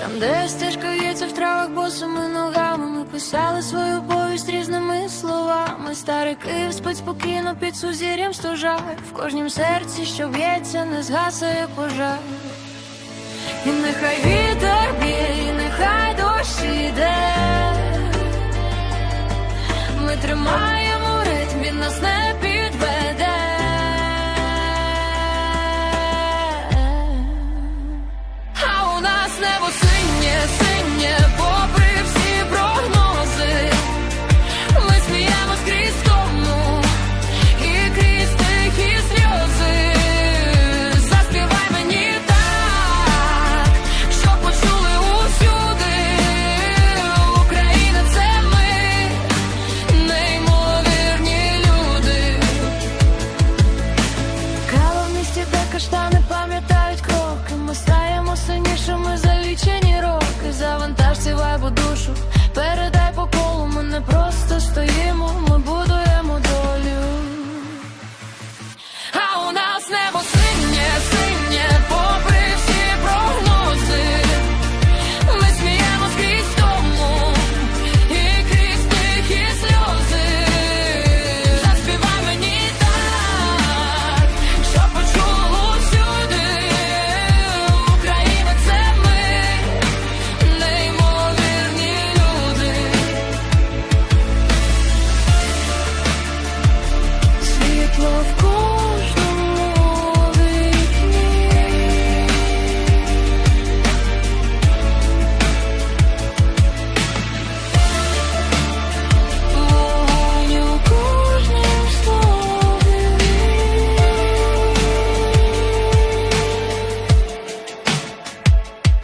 Там, де стежка в'ється в травах босими ногами, ми писали свою повість різними словами. Старий Київ спить спокійно під сузір'ям стужа В кожнім серці, що б'ється, не згасає пожар. І нехай вітер б'є, і нехай дощ іде. Ми тримаємо ритм, він нас не піде. é você. estoy